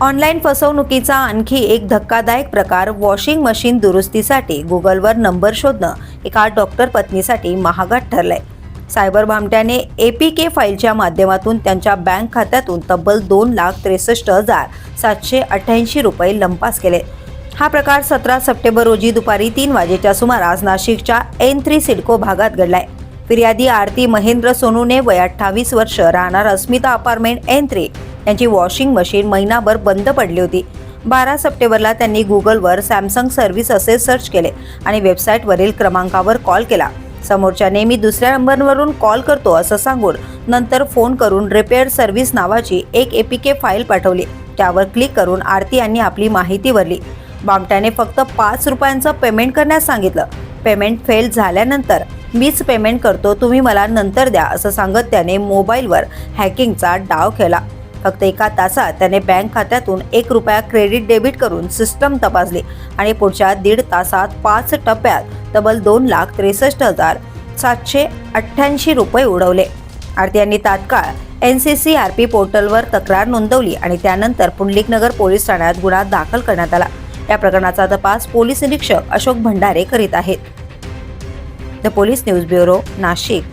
Online फसवणुकीचा आणखी एक धक्कादायक प्रकार वॉशिंग मशीन दुरुस्तीसाठी गुगलवर नंबर शोधणं एका डॉक्टर पत्नीसाठी महागात ठरलंय. सायबर भामट्याने ए पी के फाईलच्या माध्यमातून त्यांच्या बँक खात्यातून तब्बल दोन लाख त्रेसष्ट हजार सातशे अठ्ठ्याऐंशी रुपये लंपास केले. हा प्रकार सतरा सप्टेंबर रोजी दुपारी तीन वाजेच्या सुमारास नाशिकच्या एन थ्री सिडको भागात घडलाय. फिर्यादी आरती महेंद्र सोनूने वय अठ्ठावीस वर्ष राहणार अस्मिता अपार्टमेंट एन थ्री त्यांची वॉशिंग मशीन महिनाभर बंद पडली होती. बारा सप्टेंबरला त्यांनी गुगलवर सॅमसंग सर्व्हिस असे सर्च केले आणि वेबसाईटवरील क्रमांकावर कॉल केला. समोरच्याने मी दुसऱ्या नंबरवरून कॉल करतो असं सांगून नंतर फोन करून रिपेअर सर्व्हिस नावाची एक ए पी के फाईल पाठवली. त्यावर क्लिक करून आरती यांनी आपली माहिती भरली. बामट्याने फक्त पाच रुपयांचं पेमेंट करण्यास सांगितलं. पेमेंट फेल झाल्यानंतर मीच पेमेंट करतो तुम्ही मला नंतर द्या असं सांगत त्याने मोबाईलवर हॅकिंगचा डाव केला फक्त एका तासात त्याने बँक खात्यातून एक रुपया क्रेडिट डेबिट करून सिस्टम तपासली आणि पुढच्या दीड तासात पाच टप्प्यात तब्बल दोन लाख त्रेसष्ट हजार सातशे अठ्ठ्याऐंशी रुपये उडवले. आरती यांनी तात्काळ N C C R P पोर्टलवर तक्रार नोंदवली आणि त्यानंतर पुंडलिकनगर पोलीस ठाण्यात गुन्हा दाखल करण्यात आला. या प्रकरणाचा तपास पोलीस निरीक्षक अशोक भंडारे करीत आहेत. The police news bureau Nashik.